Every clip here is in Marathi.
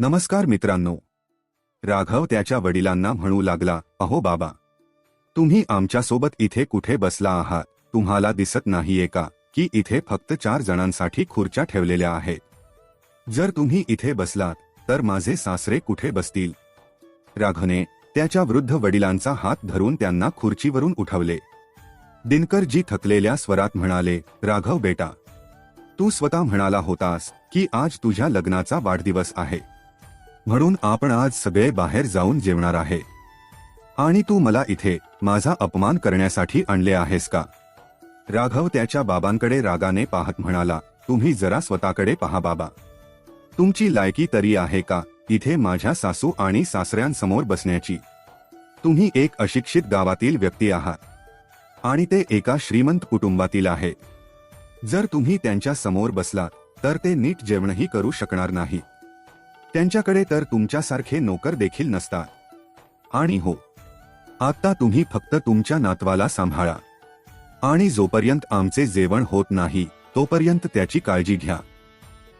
नमस्कार मित्रांनो. राघव त्याच्या वडिलांना म्हणू लागला अहो बाबा तुम्ही आमच्यासोबत इथे कुठे बसला आहात? तुम्हाला दिसत नाहीये का की इथे फक्त चार जणांसाठी खुर्च्या ठेवलेल्या आहेत. जर तुम्ही इथे बसलात तर माझे सासरे कुठे बसतील? राघवने त्याच्या वृद्ध वडिलांचा हात धरून त्यांना खुर्चीवरून उठवले. दिनकरजी थकलेल्या स्वरात म्हणाले राघव बेटा तू स्वतः म्हणाला होतास की आज तुझ्या लग्नाचा वाढदिवस आहे. म्हणून आपण आज सगळे बाहेर जाऊन जेवणार आहे. आणि तू मला इथे माझा अपमान करण्यासाठी आणले आहेस का? राघव त्याच्या बाबांकडे रागाने पाहत म्हणाला तुम्ही जरा स्वतःकडे पहा बाबा. तुमची लायकी तरी आहे का इथे माझ्या सासू आणि सासऱ्यांसमोर बसण्याची? तुम्ही एक अशिक्षित गावातील व्यक्ती आहात. आणि ते एका श्रीमंत कुटुंबातील आहे. जर तुम्ही त्यांच्यासमोर बसलात तर ते नीट जेवणही करू शकणार नाही. त्यांच्याकडे तर तुमच्यासारखे नोकर देखील नसतात. आणि हो आता तुम्ही फक्त तुमच्या नातवाला सांभाळा. आणि जोपर्यंत आमचे जेवण होत नाही तोपर्यंत त्याची काळजी घ्या.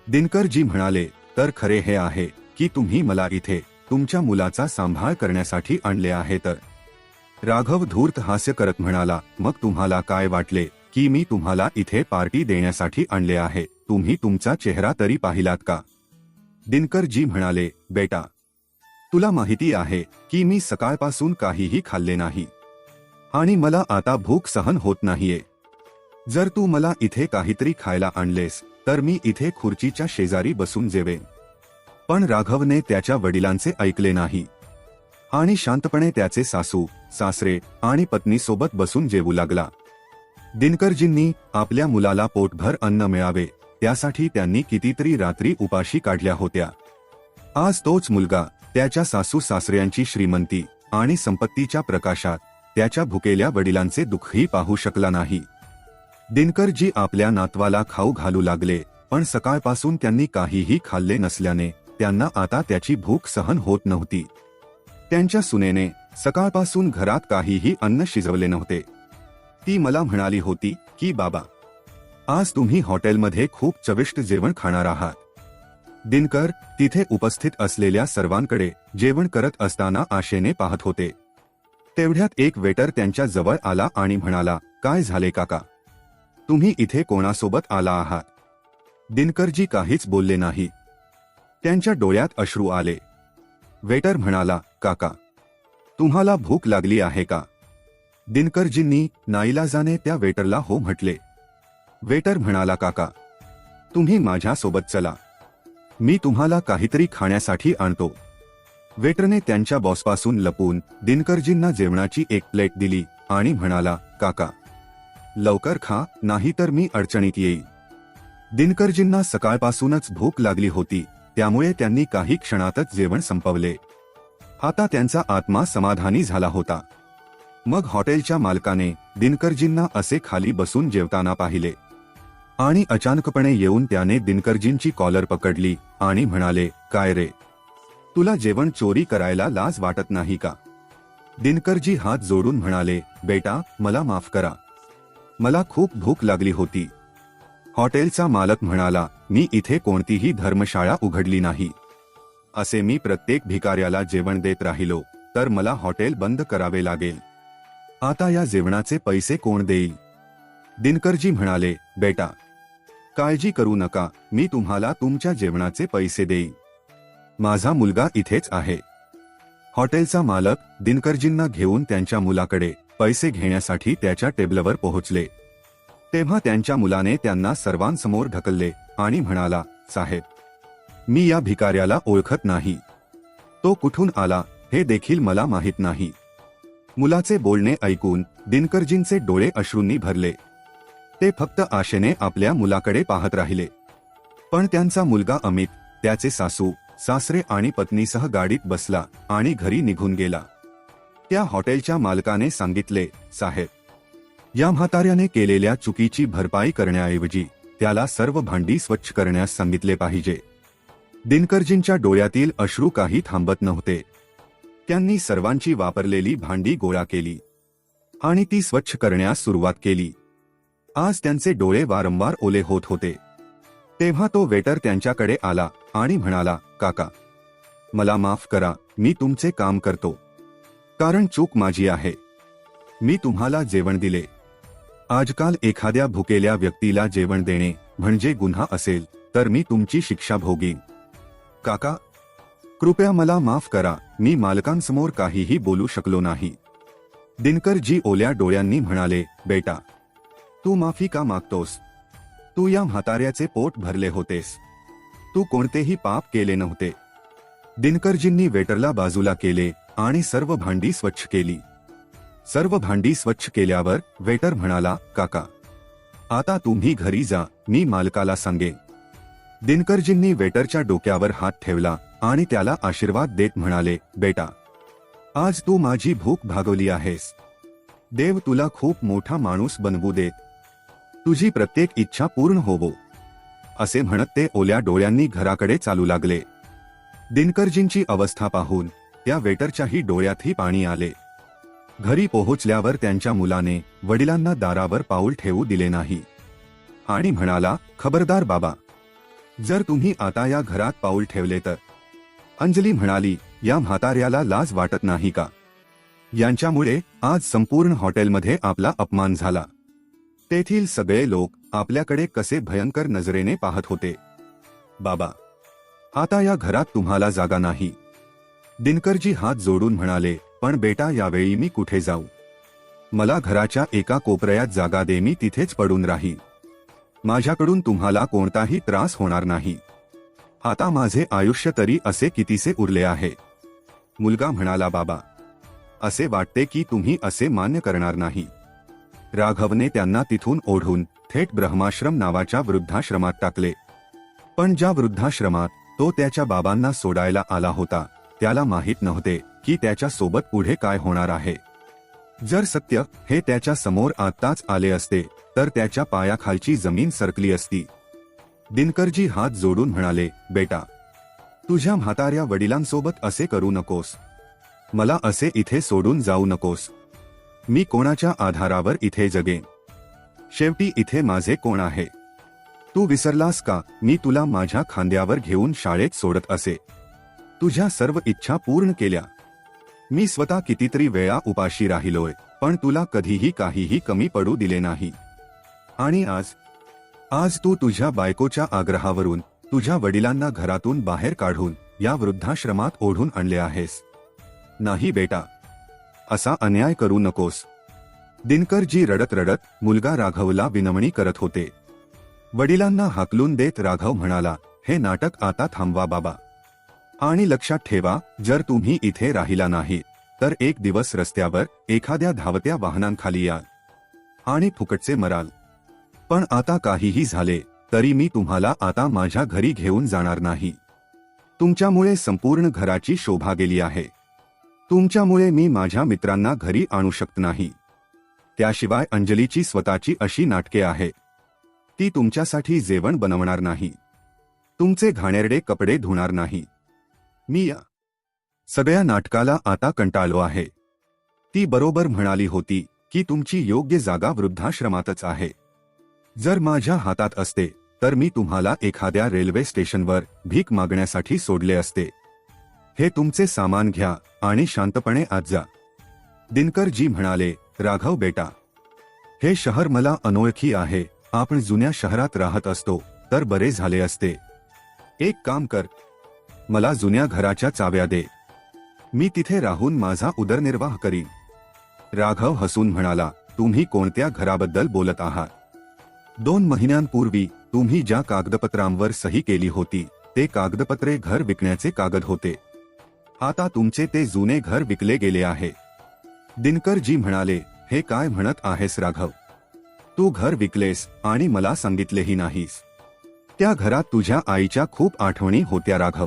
दिनकरजी म्हणाले तर खरे हे आहे की तुम्ही मला इथे तुमच्या मुलाचा सांभाळ करण्यासाठी आणले आहे तर. राघव धूर्त हास्य करत म्हणाला मग तुम्हाला काय वाटले की मी तुम्हाला इथे पार्टी देण्यासाठी आणले आहे? तुम्ही तुमचा चेहरा तरी पाहिलात का? दिनकरजी म्हणाले बेटा तुला माहिती आहे की मी सकाळपासून काहीही खाल्ले नाही. आणि मला आता भूक सहन होत नाहीये. जर तू मला इथे काहीतरी खायला आणलेस तर मी इथे खुर्चीच्या शेजारी बसून जेवे पण राघवने त्याच्या वडिलांचे ऐकले नाही. आणि शांतपणे त्याचे सासू सासरे आणि पत्नीसोबत बसून जेवू लागला. दिनकरजींनी आपल्या मुलाला पोटभर अन्न मिळावे त्यासाठी त्यांनी कितीतरी रात्री उपाशी काढल्या होत्या. आज तोच मुलगा त्याच्या सासू सासऱ्यांची श्रीमंती आणि संपत्तीच्या प्रकाशात त्याच्या भुकेल्या वडिलांचे दुःखही पाहू शकला नाही. दिनकरजी आपल्या नातवाला खाऊ घालू लागले पण सकाळपासून त्यांनी काहीही खाल्ले नसल्याने त्यांना आता त्याची भूक सहन होत नव्हती. त्यांच्या सुनेने सकाळपासून घरात काहीही अन्न शिजवले नव्हते. ती मला म्हणाली होती की बाबा आज तुम्ही हॉटेलमध्ये खूप चविष्ट जेवण खाणार आहात. दिनकर तिथे उपस्थित असलेल्या सर्वांकडे जेवण करत असताना आशेने पाहत होते. तेवढ्यात एक वेटर त्यांच्या जवळ आला आणि म्हणाला काय झाले काका? तुम्ही इथे कोणासोबत आला आहात? दिनकरजी काहीच बोलले नाही. त्यांच्या डोळ्यात अश्रू आले. वेटर म्हणाला काका तुम्हाला भूक लागली आहे का? दिनकरजींनी नाईलाजाने त्या वेटरला हो म्हटले. वेटर म्हणाला काका तुम्ही माझ्यासोबत चला. मी तुम्हाला काहीतरी खाण्यासाठी आणतो. वेटरने त्यांच्या बॉसपासून लपून दिनकरजींना जेवणाची एक प्लेट दिली आणि म्हणाला काका लवकर खा नाही तर मी अडचणीत येईल दिनकरजींना सकाळपासूनच भूक लागली होती त्यामुळे त्यांनी काही क्षणातच जेवण संपवले. आता त्यांचा आत्मा समाधानी झाला होता. मग हॉटेलच्या मालकाने दिनकरजींना असे खाली बसून जेवताना पाहिले. आणि अचानकपणे येऊन त्याने दिनकरजींची कॉलर पकडली आणि म्हणाले काय रे? तुला जेवण चोरी करायला लाज वाटत नाही का? दिनकरजी हात जोडून म्हणाले बेटा मला माफ करा. मला खूप भूक लागली होती. हॉटेलचा मालक म्हणाला मी इथे कोणतीही धर्मशाळा उघडली नाही. असे मी प्रत्येक भिकाऱ्याला जेवण देत राहिलो तर मला हॉटेल बंद करावे लागेल. आता या जेवणाचे पैसे कोण देईल? दिनकरजी म्हणाले बेटा काळजी करू नका मी तुम्हाला तुमच्या जेवणाचे पैसे देईन. माझा मुलगा इथेच आहे. हॉटेलचा मालक दिनकरजींना घेऊन त्यांच्या मुलाकडे पैसे घेण्यासाठी त्याच्या टेबलवर पोहोचले. तेव्हा त्यांच्या मुलाने त्यांना सर्वांसमोर ढकलले आणि म्हणाला साहेब मी या भिकाऱ्याला ओळखत नाही. तो कुठून आला हे देखील मला माहीत नाही. मुलाचे बोलणे ऐकून दिनकरजींचे डोळे अश्रूंनी भरले. ते फक्त आशेने आपल्या मुलाकडे पाहत राहिले. पण त्यांचा मुलगा अमित त्याचे सासू सासरे आणि पत्नीसह गाडीत बसला आणि घरी निघून गेला. त्या हॉटेलच्या मालकाने सांगितले साहेब या म्हाताऱ्याने केलेल्या चुकीची भरपाई करण्याऐवजी त्याला सर्व भांडी स्वच्छ करण्यास सांगितले पाहिजे. दिनकरजींच्या डोळ्यातील अश्रू काही थांबत नव्हते. त्यांनी सर्वांची वापरलेली भांडी गोळा केली आणि ती स्वच्छ करण्यास सुरुवात केली. आज त्यांचे डोळे वारंवार ओले होत होते. तेव्हा तो वेटर त्यांच्याकडे आला आणि म्हणाला काका मला माफ करा मी तुमचे काम करतो. कारण चूक माझी आहे. मी तुम्हाला जेवण दिले. आजकाल एखाद्या भुकेल्या व्यक्तीला जेवण देणे म्हणजे गुन्हा असेल तर मी तुमची शिक्षा भोगीन. काका कृपया मला माफ करा मी मालकांसमोर काहीही बोलू शकलो नाही. दिनकरजी ओल्या डोळ्यांनी म्हणाले बेटा तू माफी का मागतोस? तू या म्हाताऱ्याचे पोट भरले होतेस. तू कोणतेही पाप केले नव्हते. दिनकरजींनी वेटरला बाजूला केले आणि सर्व भांडी स्वच्छ केली. सर्व भांडी स्वच्छ केल्यावर वेटर म्हणाला काका आता तुम्ही घरी जा मी मालकाला सांगेन. दिनकरजींनी वेटरच्या डोक्यावर हात ठेवला आणि त्याला आशीर्वाद देत म्हणाले बेटा आज तू माझी भूक भागवली आहेस. देव तुला खूप मोठा माणूस बनवू देत तुझी प्रत्येक इच्छा पूर्ण होवो. असे म्हणत ते ओल्या डोळ्यांनी घराकडे चालू लागले. दिनकरजींची अवस्था पाहून त्या वेटरच्याही डोळ्यातही पाणी आले. घरी पोहोचल्यावर त्यांच्या मुलाने वडिलांना दारावर पाऊल ठेवू दिले नाही. आणि म्हणाला खबरदार बाबा जर तुम्ही आता या घरात पाऊल ठेवले तर. अंजली म्हणाली या म्हाताऱ्याला लाज वाटत नाही का? यांच्यामुळे आज संपूर्ण हॉटेलमध्ये आपला अपमान झाला. तेथील सगळे लोक आपल्याकडे कसे भयंकर नजरेने पाहत होते. बाबा आता या घरात तुम्हाला जागा नाही. दिनकरजी हात जोडून म्हणाले पण बेटा यावेळी मी कुठे जाऊ? मला घराच्या एका कोपऱ्यात जागा दे मी तिथेच पडून राहील माझ्याकडून तुम्हाला कोणताही त्रास होणार नाही. आता माझे आयुष्य तरी असे कितीसे उरले आहे. मुलगा म्हणाला बाबा असे वाटते की तुम्ही असे मान्य करणार नाही. राघवने त्यांना तिथून ओढून थेट ब्रह्माश्रम नावाच्या वृद्धाश्रमात टाकले. पण ज्या वृद्धाश्रमात तो त्याच्या बाबांना सोडायला आला होता त्याला माहीत नव्हते की त्याच्या सोबत पुढे काय होणार आहे. जर सत्य हे त्याच्यासमोर आत्ताच आले असते तर त्याच्या पायाखालची जमीन सरकली असती. दिनकरजी हात जोडून म्हणाले बेटा तुझ्या म्हाताऱ्या वडिलांसोबत असे करू नकोस. मला असे इथे सोडून जाऊ नकोस. मी कोणाच्या आधारावर इथे जगेन? शेवटी इथे माझे कोण आहे? तू विसरलास का? मी तुला माझ्या खांद्यावर घेऊन शाळेत सोडत असे. तुझ्या सर्व इच्छा पूर्ण केल्या. मी स्वतः कितीतरी वेळा उपाशी राहिलोय पण तुला कधीही काहीही कमी पडू दिले नाही. आणि आज? आज तू तुझ्या बायकोच्या आग्रहावरून तुझ्या वडिलांना घरातून बाहेर काढून या वृद्धाश्रमात ओढून आणले आहेस. नाही बेटा असा अन्याय करू नकोस. दिनकरजी रडत रडत मुलगा राघवला विनवणी करत होते. वडिलांना हाकलून देत राघव म्हणाला हे नाटक आता थांबवा बाबा. आणि लक्षात ठेवा जर तुम्ही इथे राहिला नाही तर एक दिवस रस्त्यावर एखाद्या धावत्या वाहनांखाली या. आणि फुकटचे मराल. पण आता काहीही झाले तरी मी तुम्हाला आता माझ्या घरी घेऊन जाणार नाही. तुमच्यामुळे संपूर्ण घराची शोभा गेली आहे. तुमच्यामुळे मी माझ्या मित्रांना घरी आणू शकत नाही. त्याशिवाय अंजलीची स्वतःची अशी नाटके आहे. ती तुमच्यासाठी जेवण बनवणार नाही. तुमचे घाणेरडे कपडे धुणार नाही. मी या सगळ्या नाटकाला आता कंटाळलो आहे. ती बरोबर म्हणाली होती की तुमची योग्य जागा वृद्धाश्रमातच आहे. जर माझ्या हातात असते तर मी तुम्हाला एखाद्या रेल्वे स्टेशनवर भीक मागण्यासाठी सोडले असते. हे तुमचे सामान घ्या आणि शांतपणे आत जा. दिनकरजी म्हणाले राघव बेटा हे शहर मला अनोळखी आहे. आपण जुन्या शहरात राहत असतो तर बरे झाले असते. एक काम कर मला जुन्या घराच्या चाव्या दे. मी तिथे राहून माझा उदरनिर्वाह करीन. राघव हसून म्हणाला तुम्ही कोणत्या घराबद्दल बोलत आहात? दोन महिन्यांपूर्वी तुम्ही ज्या कागदपत्रांवर सही केली होती ते कागदपत्रे घर विकण्याचे कागद होते. आता तुमचे ते जुने घर विकले गेले आहे. दिनकरजी म्हणाले हे काय म्हणत आहेस राघव? तू घर विकलेस आणि मला सांगितलेही नाहीस. त्या घरात तुझ्या आईच्या खूप आठवणी होत्या राघव.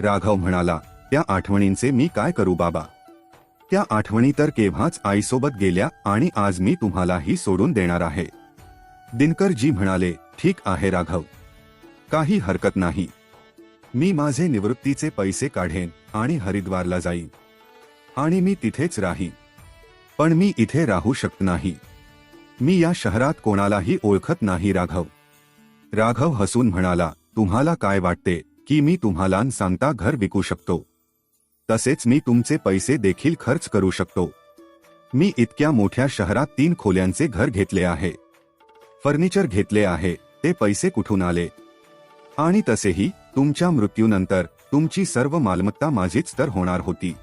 राघव म्हणाला त्या आठवणींचे मी काय करू बाबा? त्या आठवणी तर केव्हाच आईसोबत गेल्या आणि आज मी तुम्हालाही सोडून देणार आहे. दिनकरजी म्हणाले ठीक आहे राघव. काही हरकत नाही. मी माझे निवृत्तीचे पैसे काढेन आणि हरिद्वारला जाईन. आणि मी तिथेच राहीन. पण मी इथे राहू शकत नाही. मी या शहरात कोणालाही ओळखत नाही राघव. राघव हसून म्हणाला तुम्हाला काय वाटते की मी तुम्हाला सांगता घर विकू शकतो? तसेच मी तुमचे पैसे देखील खर्च करू शकतो. मी इतक्या मोठ्या शहरात तीन खोल्यांचे घर घेतले आहे. फर्निचर घेतले आहे ते पैसे कुठून आले? आणि तसेही तुमच्या मृत्यूनंतर तुमची सर्व मालमत्ता माझीच तर होणार होती.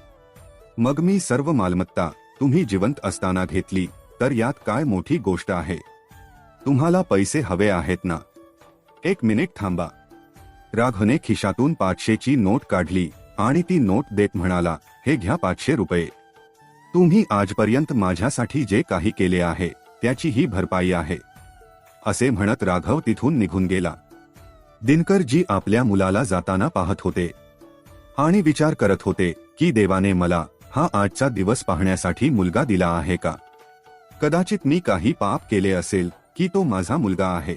मग मी सर्व मालमत्ता तुम्ही जिवंत असताना घेतली तर यात काय मोठी गोष्ट आहे? तुम्हाला पैसे हवे आहेत ना? एक मिनिट थांबा. राघवने खिशातून पाचशेची नोट काढली आणि ती नोट देत म्हणाला हे घ्या पाचशे रुपये. तुम्ही आजपर्यंत माझ्यासाठी जे काही केले आहे त्याची ही भरपाई आहे. असे म्हणत राघव तिथून निघून गेला. दिनकरजी आपल्या मुलाला जाताना पाहत होते. आणि विचार करत होते की देवाने मला हा आजचा दिवस पाहण्यासाठी मुलगा दिला आहे का? कदाचित मी काही पाप केले असेल की तो माझा मुलगा आहे.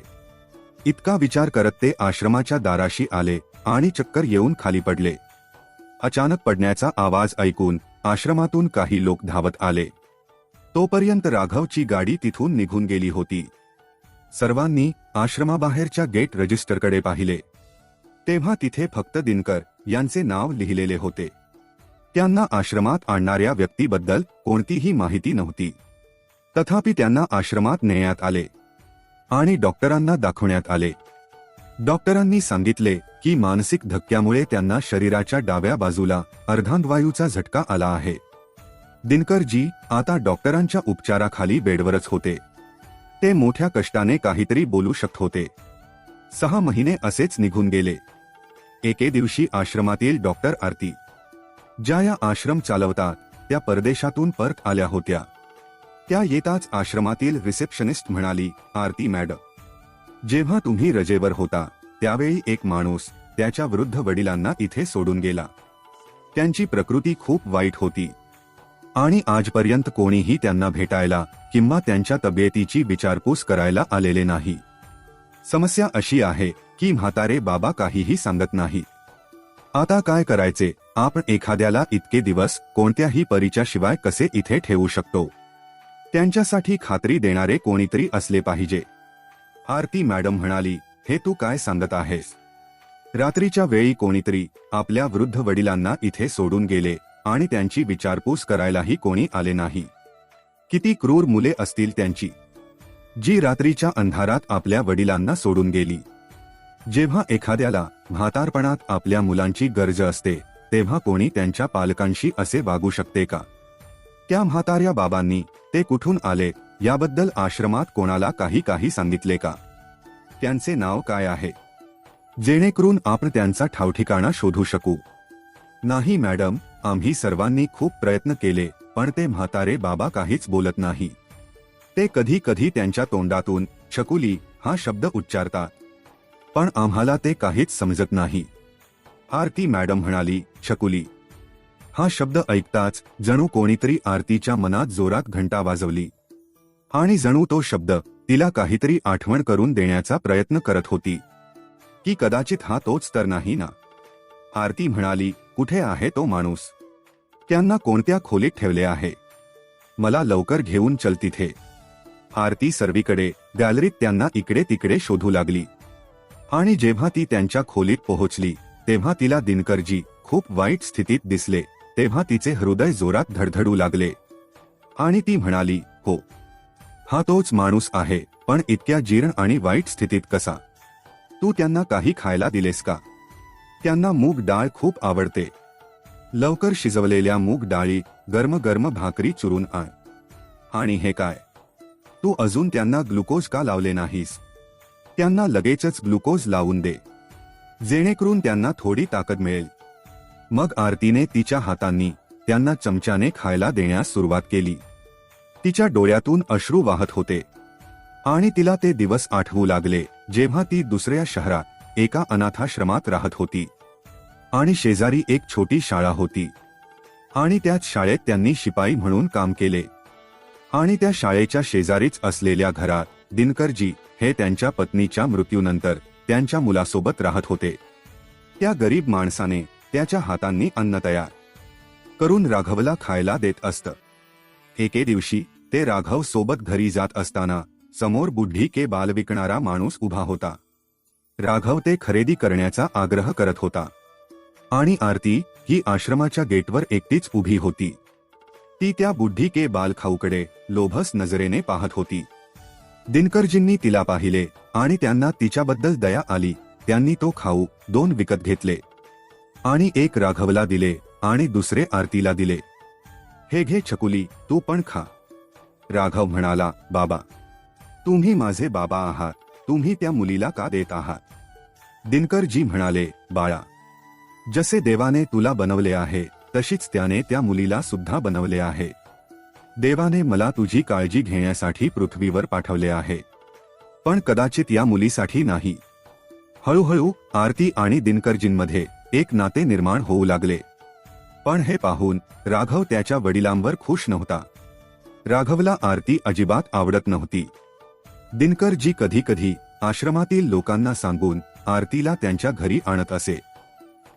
इतका विचार करत ते आश्रमाच्या दाराशी आले आणि चक्कर येऊन खाली पडले. अचानक पडण्याचा आवाज ऐकून आश्रमातून काही लोक धावत आले. तोपर्यंत राघवची गाडी तिथून निघून गेली होती. सर्वांनी आश्रमाबाहेरच्या गेट रजिस्टरकडे पाहिले. तेव्हा तिथे फक्त दिनकर यांचे नाव लिहिलेले होते. त्यांना आश्रमात आणणाऱ्या व्यक्तीबद्दल कोणतीही माहिती नव्हती. तथापि त्यांना आश्रमात नेण्यात आले. आणि डॉक्टरांना दाखवण्यात आले. डॉक्टरांनी सांगितले की मानसिक धक्क्यामुळे त्यांना शरीराच्या डाव्या बाजूला अर्धांगवायूचा झटका आला आहे. दिनकरजी आता डॉक्टरांच्या उपचाराखाली बेडवरच होते. ते मोठ्या कष्टाने काहीतरी बोलू शकत होते. सहा महिने असेच निघून गेले. एके दिवशी आश्रमातील डॉक्टर आरती. ज्या या आश्रम चालवतात त्या परदेशातून परत आल्या होत्या. त्या येताच आश्रमातील रिसेप्शनिस्ट म्हणाली आरती मॅडम जेव्हा तुम्ही रजेवर होता त्यावेळी एक माणूस त्याच्या वृद्ध वडिलांना इथे सोडून गेला. त्यांची प्रकृती खूप वाईट होती. आणि आजपर्यंत कोणीही त्यांना भेटायला किंवा त्यांच्या तब्येतीची विचारपूस करायला आलेले नाही. समस्या अशी आहे की म्हातारे बाबा काहीही सांगत नाही. आता काय करायचे? आपण एखाद्याला इतके दिवस कोणत्याही परीच्याशिवाय कसे इथे ठेवू शकतो? त्यांच्यासाठी खात्री देणारे कोणीतरी असले पाहिजे. आरती मॅडम म्हणाली हे तू काय सांगत आहेस? रात्रीच्या वेळी कोणीतरी आपल्या वृद्ध वडिलांना इथे सोडून गेले आणि त्यांची विचारपूस करायलाही कोणी आले नाही. किती क्रूर मुले असतील त्यांची. जी रात्रीच्या अंधारात आपल्या वडिलांना सोडून गेली. जेव्हा एखाद्याला म्हातारपणात आपल्या मुलांची गरज असते तेव्हा कोणी त्यांच्या पालकांशी असे वागू शकते का? त्या म्हाताऱ्या बाबांनी ते कुठून आले याबद्दल आश्रमात कोणाला काही काही सांगितले का? त्यांचे नाव काय आहे? जेणेकरून आपण त्यांचा ठावठिकाणा शोधू शकू. नाही मॅडम आम्ही सर्वांनी खूप प्रयत्न केले पण ते म्हातारे बाबा काहीच बोलत नाही. ते कधी कधी त्यांच्या तोंडातून छकुली हा शब्द उच्चारतात. पण आम्हाला ते काहीच समजत नाही. आरती मॅडम म्हणाली छकुली. हा शब्द ऐकताच जणू कोणीतरी आरतीच्या मनात जोरात घंटा वाजवली. आणि जणू तो शब्द तिला काहीतरी आठवण करून देण्याचा प्रयत्न करत होती. की कदाचित हा तोच तर नाही ना? आरती म्हणाली कुठे आहे तो माणूस? त्यांना कोणत्या खोलीत ठेवले आहे? मला लवकर घेऊन चल तिथे. आरती सर्वीकडे गॅलरीत त्यांना इकडे तिकडे शोधू लागली. आणि जेव्हा ती त्यांच्या खोलीत पोहोचली तेव्हा तिला दिनकरजी खूप वाईट स्थितीत दिसले तेव्हा तिचे हृदय जोरात धडधडू लागले. आणि ती म्हणाली हो. हा तोच माणूस आहे पण इतक्या जीर्ण आणि वाईट स्थितीत कसा? तू त्यांना काही खायला दिलेस का? त्यांना मूग डाळ खूप आवडते. लवकर शिजवलेल्या मूग डाळी गरम गरम भाकरी चुरून आण. आणि हे काय? तू अजून त्यांना ग्लुकोज का लावले नाहीस? त्यांना लगेचच ग्लुकोज लावून दे. जेणेकरून त्यांना थोडी ताकद मिळेल. मग आरतीने तिच्या हातांनी त्यांना चमच्याने खायला देण्यास सुरुवात केली. तिच्या डोळ्यातून अश्रू वाहत होते. आणि तिला ते दिवस आठवू लागले जेव्हा ती दुसऱ्या शहरात एका अनाथाश्रमात राहत होती. आणि शेजारी एक छोटी शाळा होती. आणि त्याच शाळेत त्यांनी शिपाई म्हणून काम केले. आणि त्या शाळेच्या शेजारीच असलेल्या घरात दिनकरजी हे त्यांच्या पत्नीच्या मृत्यूनंतर त्यांच्या मुलासोबत राहत होते. त्या गरीब माणसाने त्याच्या हातांनी अन्न तयार करून राघवला खायला देत असत. एके दिवशी ते राघव सोबत घरी जात असताना समोर बुद्धी के बाल विकणारा माणूस उभा होता. राघव ते खरेदी करण्याचा आग्रह करत होता. आणि आरती ही आश्रमाच्या गेटवर एकटीच उभी होती. ती त्या बुद्धी के बाल खाऊकडे लोभस नजरेने पाहत होती. दिनकरजींनी तिला पाहिले आणि त्यांना तिच्याबद्दल दया आली. त्यांनी तो खाऊ दोन विकत घेतले. आणि एक राघवला दिले आणि दुसरे आरतीला दिले. हे घे छकुली तू पण खा. राघव म्हणाला बाबा तुम्ही माझे बाबा आहात. तुम्ही त्या मुलीला का देत आहात? दिनकरजी म्हणाले बाळा जसे देवाने तुला बनवले आहे तशीच त्याने त्या मुलीला सुद्धा बनवले आहे. देवाने मला तुझी काळजी घेण्यासाठी पृथ्वीवर पाठवले आहे. पण कदाचित या मुलीसाठी नाही. हळूहळू आरती आणि दिनकरजींमध्ये एक नाते निर्माण होऊ लागले. पण हे पाहून राघव त्याच्या वडिलांवर खुश नव्हता. राघवला आरती अजिबात आवडत नव्हती. दिनकरजी कधी कधी आश्रमातील लोकांना सांगून आरतीला त्यांच्या घरी आणत असे.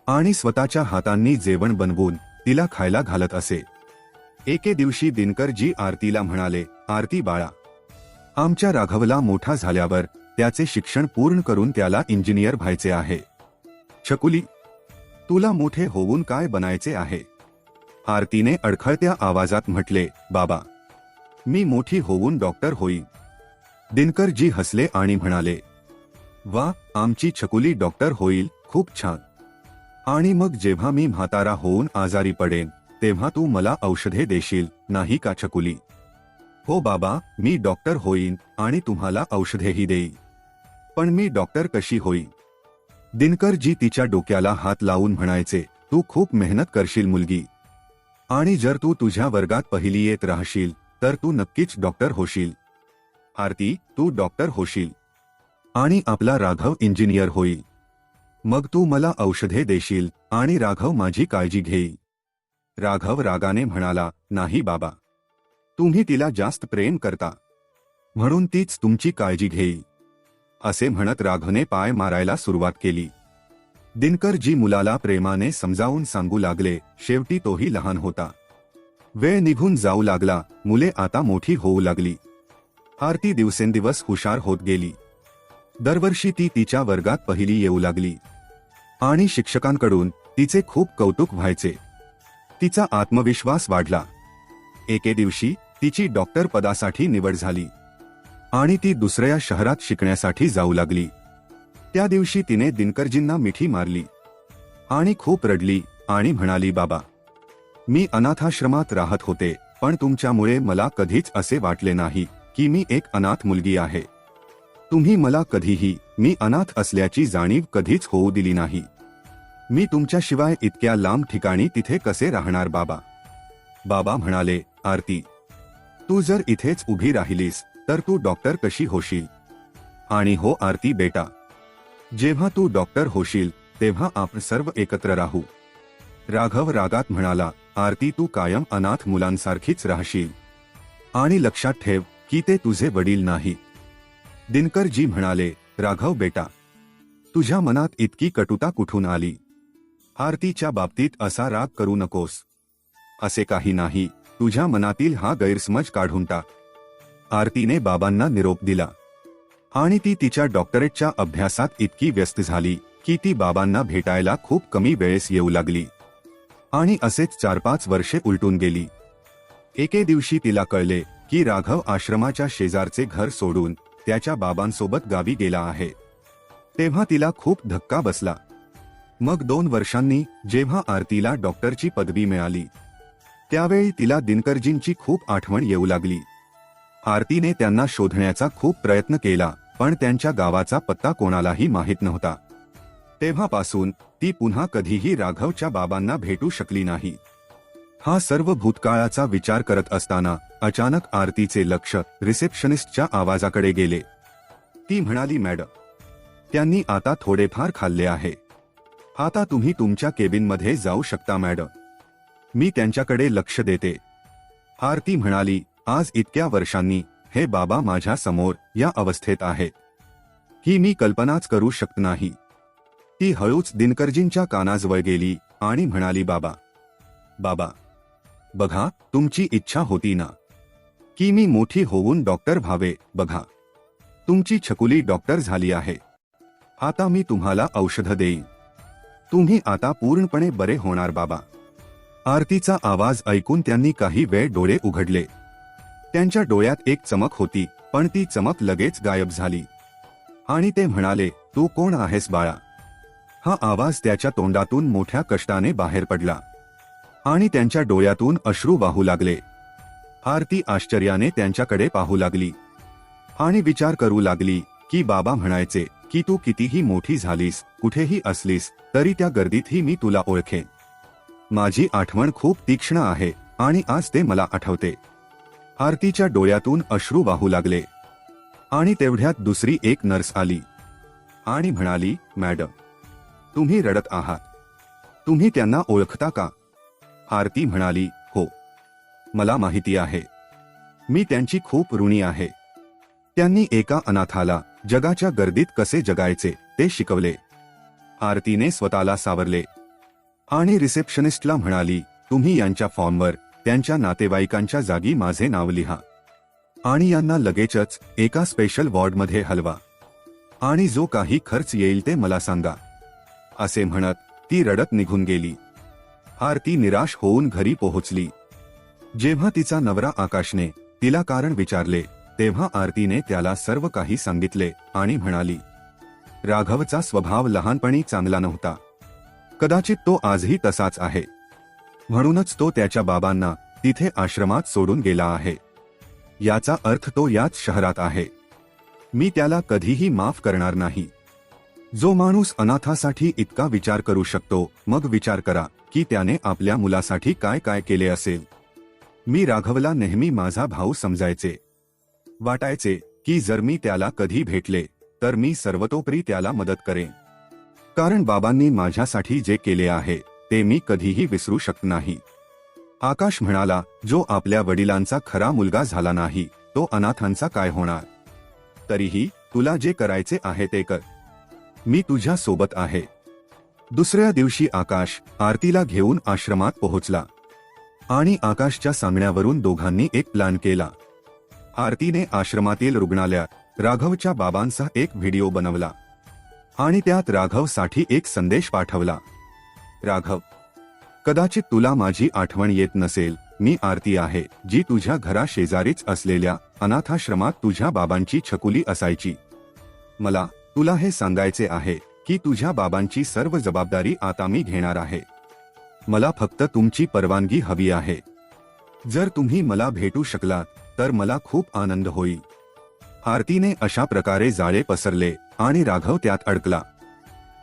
आणि स्वतःच्या हातांनी जेवण बनवून तिला खायला घालत असे. एके दिवशी दिनकरजी आरतीला म्हणाले आरती बाळा आमच्या राघवला मोठा झाल्यावर त्याचे शिक्षण पूर्ण करून त्याला इंजिनियर व्हायचे आहे. छकुली तुला मोठे होऊन काय बनायचे आहे आरतीने अडखळत्या आवाजात म्हटले बाबा मी मोठी होऊन डॉक्टर होई दिनकरजी हसले आणि म्हणाले वा आमची छकुली डॉक्टर होईल खूप छान. आणि मग जेव्हा मी म्हातारा होऊन आजारी पडेन तेव्हा तू मला औषधे देशील नाही का छकुली? हो बाबा मी डॉक्टर होईन आणि तुम्हाला औषधेही देईन. पण मी डॉक्टर कशी होईन? दिनकरजी तिच्या डोक्याला हात लावून म्हणायचे तू खूप मेहनत करशील मुलगी. आणि जर तू तुझ्या वर्गात पहिली येत राहशील तर तू नक्कीच डॉक्टर होशील. आरती तू डॉक्टर होशील. आणि आपला राघव इंजिनियर होईल. मग तू मला औषधे देशील आणि राघव माझी काळजी घेईल. राघव रागाने म्हणाला नाही बाबा. तुम्ही तिला जास्त प्रेम करता. म्हणून तीच तुमची काळजी घेई. असे म्हणत राघवने पाय मारायला सुरुवात केली. दिनकर जी मुलाला प्रेमाने समजावून सांगू लागले शेवटी तोही लहान होता. वेळ निघून जाऊ लागला मुले आता मोठी होऊ लागली. आरती दिवसेंदिवस हुशार होत गेली. दरवर्षी ती तिच्या वर्गात पहिली येऊ लागली. आणि शिक्षकांकडून तिचे खूप कौतुक व्हायचे. तिचा आत्मविश्वास वाढला. एके दिवशी तिची डॉक्टर पदासाठी निवड झाली आणि ती दुसऱ्या शहरात शिकण्यासाठी जाऊ लागली. त्या दिवशी तिने दिनकरजींना मिठी मारली आणि खूप रडली आणि म्हणाली बाबा मी अनाथाश्रमात राहत होते पण तुमच्यामुळे मला कधीच असे वाटले नाही की मी एक अनाथ मुलगी आहे. तुम्ही मला कधीही मी अनाथ असल्याची जाणीव कधीच होऊ दिली नाही. मी तुमच्याशिवाय इतक्या लांब ठिकाणी तिथे कसे राहणार बाबा? बाबा म्हणाले आरती तू जर इथेच उभी राहिलीस तर तू डॉक्टर कशी होशील? आणि हो आरती बेटा जेव्हा तू डॉक्टर होशील तेव्हा आपण सर्व एकत्र राहू. राघव रागात म्हणाला आरती तू कायम अनाथ मुलांसारखीच राहशील. आणि लक्षात ठेव की ते तुझे वडील नाही. दिनकरजी म्हणाले राघव बेटा तुझ्या मनात इतकी कटुता कुठून आली? आरतीच्या बाबतीत असा राग करू नकोस. असे काही नाही तुझ्या मनातील हा गैरसमज काढून टाक. आरतीने बाबांना निरोप दिला. आणि ती तिच्या डॉक्टरेटच्या अभ्यासात इतकी व्यस्त झाली की ती बाबांना भेटायला खूप कमी वेळेस येऊ लागली. आणि असेच चार पाच वर्षे उलटून गेली. एके दिवशी तिला कळले की राघव आश्रमाच्या शेजारचे घर सोडून त्याच्या बाबांसोबत गावी गेला आहे. तेव्हा तिला खूप धक्का बसला. मग दोन वर्षांनी जेव्हा आरतीला डॉक्टरची पदवी मिळाली त्यावेळी तिला दिनकरजींची खूप आठवण येऊ लागली. आरतीने त्यांना शोधण्याचा खूप प्रयत्न केला पण त्यांच्या गावाचा पत्ता कोणालाही माहीत नव्हता. तेव्हापासून ती पुन्हा कधीही राघवच्या बाबांना भेटू शकली नाही. हा सर्व भूतकाळाचा विचार करत असताना अचानक आरतीचे लक्ष रिसेप्शनिस्टच्या आवाजाकडे गेले. ती म्हणाली मॅडम त्यांनी आता थोडेफार खाल्ले आहे. आता तुम्ही तुमच्या केबिनमध्ये जाऊ शकता मॅडम. मी त्यांच्याकडे लक्ष देते. आरती म्हणाली आज इतक्या वर्षांनी हे बाबा माझ्यासमोर या अवस्थेत आहेत. ही मी कल्पनाच करू शकत नाही. ती हळूच दिनकरजींच्या कानाजवळ गेली आणि म्हणाली बाबा बाबा बघा तुमची इच्छा होती ना? की मी मोठी होऊन डॉक्टर व्हावे बघा. तुमची छकुली डॉक्टर झाली आहे. आता मी तुम्हाला औषधं देईन. तुम्ही आता पूर्णपणे बरे होणार बाबा. आरतीचा आवाज ऐकून त्यांनी काही वेळ डोळे उघडले. त्यांच्या डोळ्यात एक चमक होती पण ती चमक लगेच गायब झाली. आणि ते म्हणाले तू कोण आहेस बाळा? हा आवाज त्याच्या तोंडातून मोठ्या कष्टाने बाहेर पडला. आणि त्यांच्या डोळ्यातून अश्रू वाहू लागले. आरती आश्चर्याने त्यांच्याकडे पाहू लागली. आणि विचार करू लागली की बाबा म्हणायचे की तू कितीही मोठी झालीस कुठेही असलीस तरी त्या गर्दीतही मी तुला ओळखेन. माझी आठवण खूप तीक्ष्ण आहे आणि आज ते मला आठवते. आरतीच्या डोळ्यातून अश्रू वाहू लागले. आणि तेवढ्यात दुसरी एक नर्स आली. आणि म्हणाली मॅडम तुम्ही रडत आहात. तुम्ही त्यांना ओळखता का? आरती म्हणाली हो. मला माहिती आहे. मी त्यांची खूप ऋणी आहे. त्यांनी एका अनाथाला जगाच्या गर्दीत कसे जगायचे ते शिकवले. आरतीने स्वतःला सावरले. आणि रिसेप्शनिस्टला म्हणाली तुम्ही यांच्या फॉर्मवर त्यांच्या नातेवाईकांच्या जागी माझे नाव लिहा. आणि यांना लगेचच एका स्पेशल वॉर्डमध्ये हलवा. आणि जो काही खर्च येईल ते मला सांगा. असे म्हणत ती रडत निघून गेली. आरती निराश होऊन घरी पोहोचली. जेव्हा तिचा नवरा आकाशने तिला कारण विचारले तेव्हा आरतीने त्याला सर्व काही सांगितले आणि म्हणाली राघवचा स्वभाव लहानपणी चांगला नव्हता. कदाचित तो आजही तसाच आहे. म्हणूनच तो त्याच्या बाबांना तिथे आश्रमात सोडून गेला आहे. याचा अर्थ तो याच शहरात आहे. मी त्याला कधीही माफ करणार नाही. जो माणूस अनाथासाठी इतका विचार करू शकतो मग विचार करा की त्याने आपल्या मुलासाठी काय काय केले असेल. मी राघवला नेहमी माझा भाऊ समजायचे. वाटायचे की जर मी त्याला कधी भेटले तर मी सर्वतोपरी त्याला मदत करेन. कारण बाबांनी माझ्यासाठी जे केले आहे ते मी कधीही विसरू शकत नाही. आकाश म्हणाला जो आपल्या वडिलांचा खरा मुलगा झाला नाही तो अनाथांचा काय होणार? तरीही तुला जे करायचे आहे ते कर. मी तुझ्या सोबत आहे. दुसऱ्या दिवशी आकाश आरतीला घेऊन आश्रमात पोहोचला. आणि आकाशच्या सांगण्यावरून दोघांनी एक प्लॅन केला. आरतीने आश्रमातील रुग्णालयात राघवच्या बाबांचा एक व्हिडिओ बनवला. आणि त्यात राघवसाठी एक संदेश पाठवला. राघव कदाचित तुला माझी आठवण येत नसेल. मी आरती आहे जी तुझ्या घरा शेजारीच असलेल्या अनाथाश्रमात तुझ्या बाबांची छकुली असायची. मला तुला हे सांगायचे आहे की तुझ्या बाबांची सर्व जबाबदारी आता मी घेणार आहे. मला फक्त तुमची परवानगी हवी आहे. जर तुम्ही मला भेटू शकलात तर मला खूप आनंद होईल. आरतीने अशा प्रकारे जाळे पसरले आणि राघव त्यात अडकला.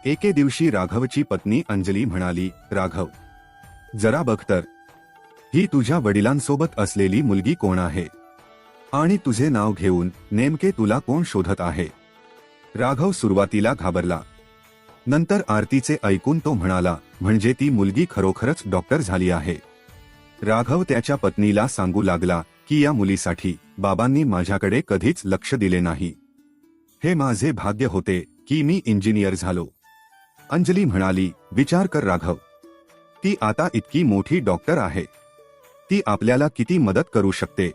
एके दिवशी राघवची पत्नी अंजली म्हणाली राघव जरा बघ तर. ही तुझ्या वडिलांसोबत असलेली मुलगी कोण आहे? आणि तुझे नाव घेऊन नेमके तुला कोण शोधत आहे? राघव सुरुवातीला घाबरला. नंतर आरतीचे ऐकून तो म्हणाला म्हणजे ती मुलगी खरोखरच डॉक्टर झाली आहे. राघव त्याच्या पत्नीला सांगू लागला की या मुलीसाठी बाबांनी माझ्याकडे कधीच लक्ष दिले नाही. हे माझे भाग्य होते की मी इंजिनियर झालो. अंजली म्हणाली विचार कर राघव. ती आता इतकी मोठी डॉक्टर आहे. ती आपल्याला किती मदत करू शकते.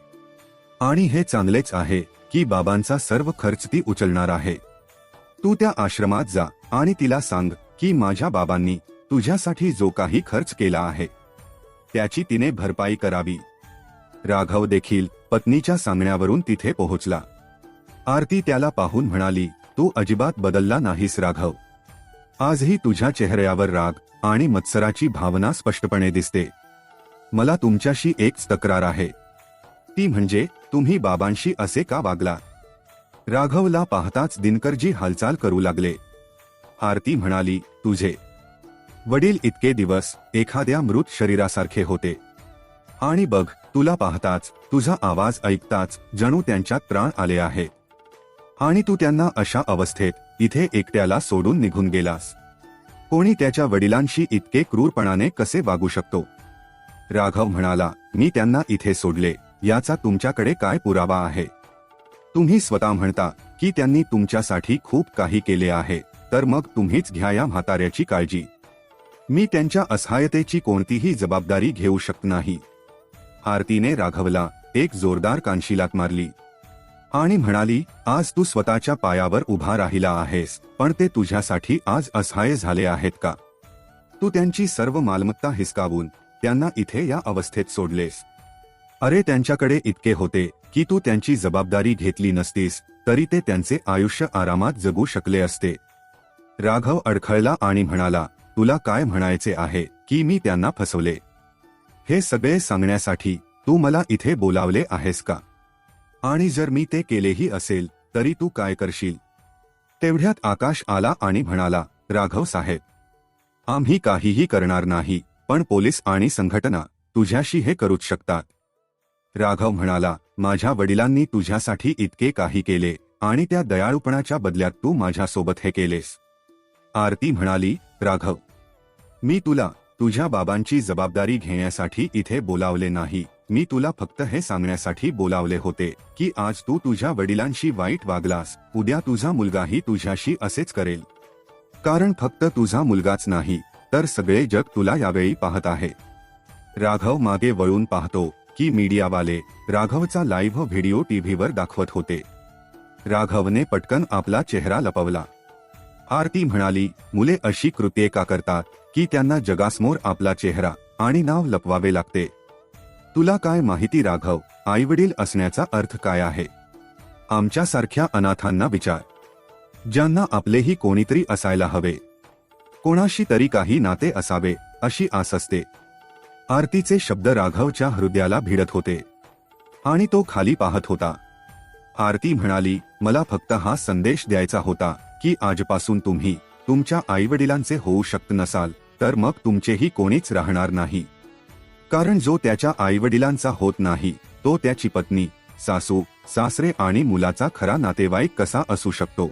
आणि हे चांगलेच आहे की बाबांचा सर्व खर्च ती उचलणार आहे. तू त्या आश्रमात जा आणि तिला सांग की माझ्या बाबांनी तुझ्यासाठी जो काही खर्च केला आहे त्याची तिने भरपाई करावी. राघव देखील पत्नीच्या सांगण्यावरून तिथे पोहोचला. आरती त्याला पाहून म्हणाली तू अजिबात बदलला नाहीस राघव. आजही तुझ्या चेहऱ्यावर राग आणि मत्सराची भावना स्पष्टपणे दिसते. मला तुमच्याशी एकच तक्रार आहे. ती म्हणजे तुम्ही बाबांशी असे का वागला राघवला पाहताच दिनकरजी हालचाल करू लागले. आरती म्हणाली तुझे वडील इतके दिवस एखाद्या मृत शरीरासारखे होते. आणि बघ तुला पाहताच तुझा आवाज ऐकताच जणू त्यांच्यात प्राण आले आहे. आणि तू त्यांना अशा अवस्थेत इथे एकट्याला सोडून निघून गेलास. कोणी त्याच्या वडिलांशी इतके क्रूरपणाने कसे वागू शकतो? राघव म्हणाला मी त्यांना इथे सोडले याचा तुमच्याकडे काय पुरावा आहे? तुम्ही स्वतः म्हणता की त्यांनी तुमच्यासाठी खूप काही केले आहे तर मग तुम्हीच घ्या या म्हाताऱ्याची काळजी. मी त्यांच्या असहायतेची कोणतीही जबाबदारी घेऊ शकत नाही. आरतीने राघवला एक जोरदार कानशिलात मारली. आणि म्हणाली आज तू स्वतःच्या पायावर उभा राहिला आहेस पण ते तुझ्यासाठी आज असहाय्य झाले आहेत का? तू त्यांची सर्व मालमत्ता हिसकावून त्यांना इथे या अवस्थेत सोडलेस. अरे त्यांच्याकडे इतके होते की तू त्यांची जबाबदारी घेतली नसतीस तरी ते त्यांचे आयुष्य आरामात जगू शकले असते. राघव अडखळला आणि म्हणाला तुला काय म्हणायचे आहे की मी त्यांना फसवले? हे सगळे सांगण्यासाठी तू मला इथे बोलावले आहेस का? आणि जर मी ते केलेही असेल तरी तू काय करशील? तेवढ्यात आकाश आला आणि म्हणाला राघव साहेब आम्ही काहीही करणार नाही पण पोलीस आणि संघटना तुझ्याशी हे करूच शकतात. राघव म्हणाला माझ्या वडिलांनी तुझ्यासाठी इतके काही केले आणि त्या दयाळूपणाच्या बदल्यात तू माझ्यासोबत हे केलेस. आरती म्हणाली राघव मी तुला तुझ्या बाबांची जबाबदारी घेण्यासाठी इथे बोलावले नाही. मी तुला फक्त हे सांगण्यासाठी बोलावले होते की आज तू तुझ्या वडिलांशी वाईट वागलास उद्या तुझा मुलगाही तुझ्याशी असेच करेल. कारण फक्त तुझा मुलगाच नाही तर सगळे जग तुला यावेळी पाहत आहे. राघव मागे वळून पाहतो की मीडियावाले राघवचा लाईव्ह व्हिडिओ टीव्हीवर दाखवत होते. राघवने पटकन आपला चेहरा लपवला. आरती म्हणाली मुले अशी कृत्ये का करतात? की त्यांना जगासमोर आपला चेहरा आणि नाव लपवावे लागते. तुला काय माहिती राघव आईवडील असण्याचा अर्थ काय आहे? आमच्यासारख्या अनाथांना विचार. ज्यांना आपलेही कोणीतरी असायला हवे. कोणाशी तरी काही नाते असावे अशी आस असते. आरतीचे शब्द राघवच्या हृदयाला भिडत होते. आणि तो खाली पाहत होता. आरती म्हणाली मला फक्त हा संदेश द्यायचा होता की आजपासून तुम्ही तुमच्या आईवडिलांचे होऊ शकत नसाल. तर मग तुमचेही कोणीच राहणार नाही. कारण जो त्याच्या आईवडिलांचा होत नाही तो त्याची पत्नी सासू सासरे आणि मुलाचा खरा नातेवाईक कसा असू शकतो?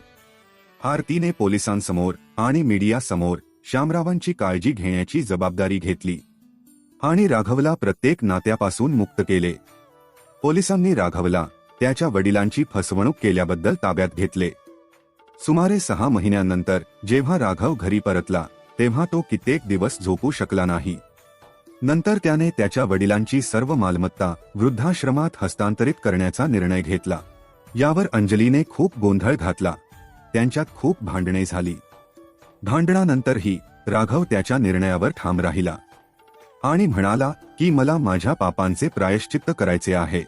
आरतीने पोलिसांसमोर आणि मीडियासमोर शामरावांची काळजी घेण्याची जबाबदारी घेतली. आणि राघवला प्रत्येक नात्यापासून मुक्त केले. पोलिसांनी राघवला त्याच्या वडिलांची फसवणूक केल्याबद्दल ताब्यात घेतले. सुमारे सहा महिन्यांनंतर जेव्हा राघव घरी परतला तेव्हा तो कित्येक दिवस झोपू शकला नाही. नंतर त्याने त्याच्या वडिलांची सर्व मालमत्ता वृद्धाश्रमात हस्तांतरित करण्याचा निर्णय घेतला. यावर अंजलीने खूप गोंधळ घातला. त्यांच्यात खूप भांडणे झाली. भांडणानंतरही राघव त्याच्या निर्णयावर ठाम राहिला. आणि म्हणाला की मला माझ्या पापांचे प्रायश्चित्त करायचे आहे.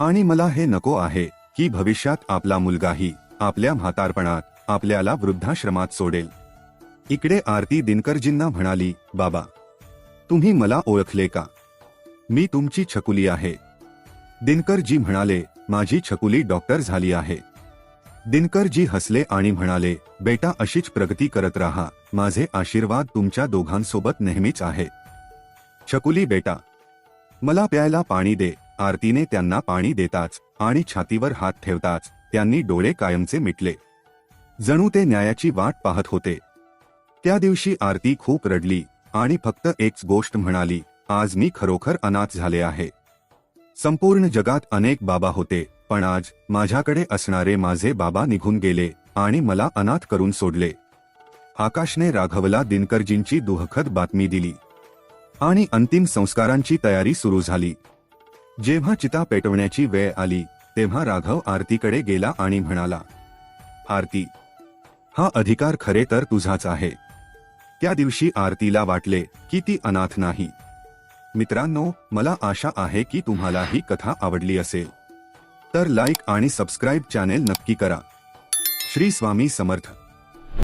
आणि मला हे नको आहे की भविष्यात आपला मुलगाही आपल्या म्हातारपणात आपल्याला वृद्धाश्रमात सोडेल. इकडे आरती दिनकरजींना म्हणाली बाबा तुम्ही मला ओळखले का? मी तुमची छकुली आहे. दिनकरजी म्हणाले माझी छकुली डॉक्टर झाली आहे. दिनकरजी हसले आणि म्हणाले बेटा अशीच प्रगती करत राहा. माझे आशीर्वाद तुमच्या दोघांसोबत नेहमीच आहे. छकुली बेटा मला प्यायला पाणी दे. आरतीने त्यांना पाणी देताच आणि छातीवर हात ठेवताच त्यांनी डोळे कायमचे मिटले. जणू ते न्यायाची वाट पाहत होते. त्या दिवशी आरती खूप रडली आणि फक्त एकच गोष्ट म्हणाली आज मी खरोखर अनाथ झाले आहे. संपूर्ण जगात अनेक बाबा होते पण आज माझ्याकडे असणारे माझे बाबा निघून गेले आणि मला अनाथ करून सोडले. आकाशने राघवला दिनकरजींची दुहखद बातमी दिली. आणि अंतिम संस्कारांची तयारी सुरू झाली. जेव्हा चिता पेटवण्याची वेळ आली तेव्हा राघव आरतीकडे गेला आणि म्हणाला आरती हा अधिकार खरे तर तुझाच आहे. त्या दिवशी आरतीला वाटले की ती अनाथ नाही. मित्रांनो मला आशा आहे की तुम्हाला ही कथा आवडली असेल. तर लाईक आणि सबस्क्राईब चॅनेल नक्की करा. श्री स्वामी समर्थ.